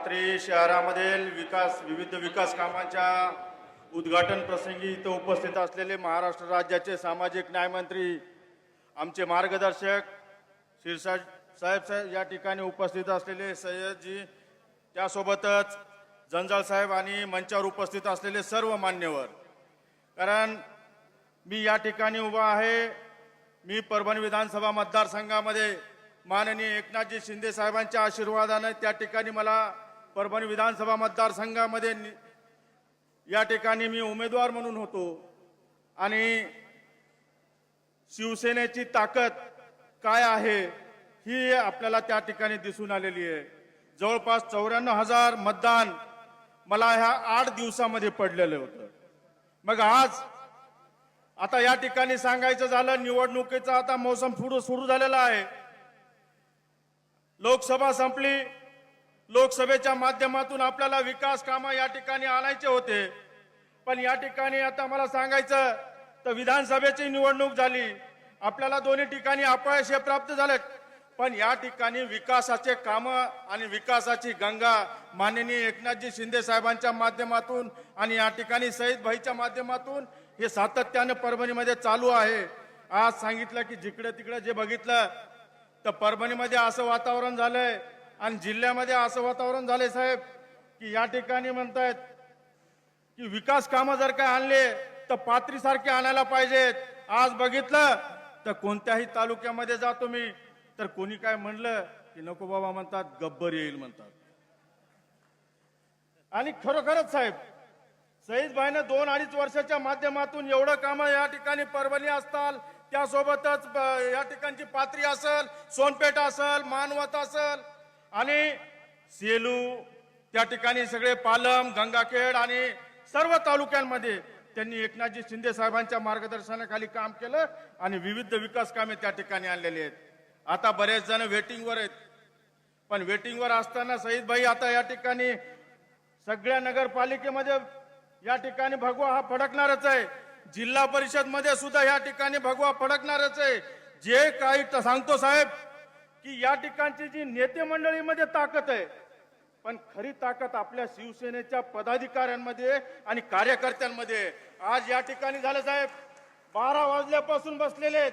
पाथरी शहरामधील विकास विविध विकास कामांच्या उद्घाटन प्रसंगी इथं उपस्थित असलेले महाराष्ट्र राज्याचे सामाजिक न्यायमंत्री आमचे मार्गदर्शक शिरसा साहेब साहेब या ठिकाणी उपस्थित असलेले सय्यदजी त्यासोबतच जंजाळ साहेब आणि मंचावर उपस्थित असलेले सर्व मान्यवर. कारण मी या ठिकाणी उभा आहे मी परभणी विधानसभा मतदारसंघामध्ये माननीय एकनाथजी शिंदे साहेबांच्या आशीर्वादाने त्या ठिकाणी मला परभणी विधानसभा मतदारसंघामध्ये या ठिकाणी मी उमेदवार म्हणून होतो. आणि शिवसेनेची ताकद काय आहे ही आपल्याला त्या ठिकाणी दिसून आलेली आहे. जवळपास चौऱ्याण्णव हजार मतदान मला ह्या आठ दिवसामध्ये पडलेलं होतं. मग आज आता या ठिकाणी सांगायचं झालं निवडणुकीचा आता मौसम सुरू झालेला आहे. लोकसभा संपली लोकसभेच्या माध्यमातून आपल्याला विकास कामं या ठिकाणी आणायचे होते. पण या ठिकाणी आता मला सांगायचं तर विधानसभेची निवडणूक झाली. आपल्याला दोन्ही ठिकाणी अपयश हे प्राप्त झाले पण या ठिकाणी विकासाचे काम आणि विकासाची गंगा माननीय एकनाथजी शिंदे साहेबांच्या माध्यमातून आणि या ठिकाणी सईद भाईच्या माध्यमातून हे सातत्यानं परभणीमध्ये चालू आहे. आज सांगितलं की जिकडे तिकडे जे बघितलं तर परभणीमध्ये असं वातावरण झालंय. आणि जिल्ह्यामध्ये असं वातावरण झालंय साहेब की या ठिकाणी म्हणतायत की विकास कामं जर काय आणले तर पात्रीसारखे आणायला पाहिजेत. आज बघितलं तर कोणत्याही तालुक्यामध्ये जातो मी तर कोणी काय म्हणलं की नको बाबा म्हणतात गब्बर येईल म्हणतात. आणि खरोखरच साहेब सईदभाईनं दोन अडीच वर्षाच्या माध्यमातून एवढं कामं या ठिकाणी परभणी असताल त्यासोबतच या ठिकाणची पात्री असल सोनपेठ असल मानवत असल आणि सेलू त्या ठिकाणी सगळे पालम गंगाखेड आणि सर्व तालुक्यांमध्ये त्यांनी एकनाथजी शिंदे साहेबांच्या मार्गदर्शनाखाली काम केलं आणि विविध विकास कामे त्या ठिकाणी आणलेली आहेत. आता बरेच जण वेटिंगवर आहेत. पण वेटिंगवर असताना सईद भाई आता या ठिकाणी सगळ्या नगरपालिकेमध्ये या ठिकाणी भगवा हा फडकणारच आहे. जिल्हा परिषदमध्ये सुद्धा या ठिकाणी भगवा फडकणारच आहे. जे काही सांगतो साहेब की या ठिकाणची जी नेते मंडळीमध्ये ताकद आहे पण खरी ताकद आपल्या शिवसेनेच्या पदाधिकाऱ्यांमध्ये आणि कार्यकर्त्यांमध्ये आहे. आज या ठिकाणी झालं साहेब बारा वाजल्यापासून बसलेले आहेत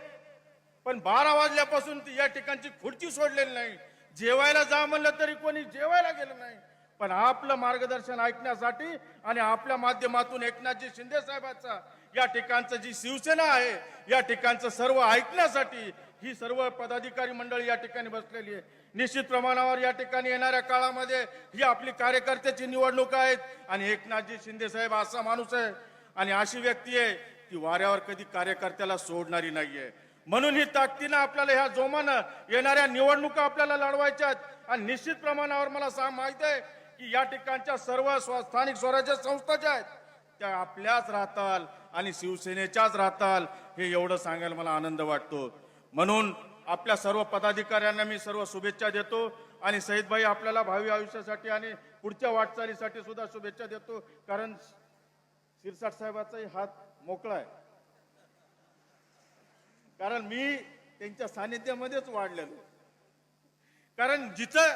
पण बारा वाजल्यापासून ती या ठिकाणची खुर्ची सोडलेली नाही जेवायला जा म्हणलं तरी कोणी जेवायला गेलं नाही पण आपलं मार्गदर्शन ऐकण्यासाठी आणि आपल्या माध्यमातून एकनाथजी शिंदे साहेबांचा या ठिकाणचं जी शिवसेना आहे या ठिकाणचं सर्व ऐकण्यासाठी ही सर्व पदाधिकारी मंडळी या ठिकाणी बसलेली आहे निश्चित प्रमाणावर या ठिकाणी येणाऱ्या काळामध्ये ही आपली कार्यकर्त्याची निवडणूक आहेत. आणि एकनाथजी शिंदे साहेब असा माणूस आहे आणि अशी व्यक्ती आहे की वाऱ्यावर कधी कार्यकर्त्याला सोडणारी नाहीये. म्हणून ही ताकदीनं आपल्याला ह्या जोमानं येणाऱ्या निवडणुका आपल्याला लढवायच्या आहेत. आणि निश्चित प्रमाणावर मला सांग माहीत आहे की या ठिकाणच्या सर्व स्व- स्थानिक स्वराज्य संस्था ज्या आहेत त्या आपल्याच राहताल आणि शिवसेनेच्याच राहताल हे एवढं सांगायला मला आनंद वाटतो. म्हणून आपल्या सर्व पदाधिकाऱ्यांना मी सर्व शुभेच्छा देतो आणि सईदभाई आपल्याला भावी आयुष्यासाठी आणि पुढच्या वाटचालीसाठी सुद्धा शुभेच्छा देतो. कारण शिरसाट साहेबाचाही हात मोकळा आहे. कारण मी त्यांच्या सानिध्यामध्येच वाढलेलो. कारण जिथं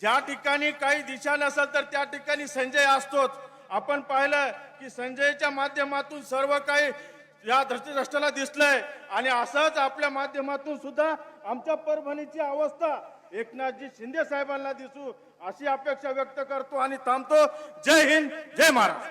ज्या ठिकाणी काही दिशा नसेल तर त्या ठिकाणी संजय असतोच. आपण पाहिलं की संजयच्या माध्यमातून सर्व काही या धरतीराष्ट्राला दिसलंय. आणि असंच आपल्या माध्यमातून सुद्धा आमच्या परभणीची अवस्था एकनाथजी शिंदे साहेबांना दिसू अशी अपेक्षा व्यक्त करतो आणि थांबतो. जय हिंद जय महाराष्ट्र.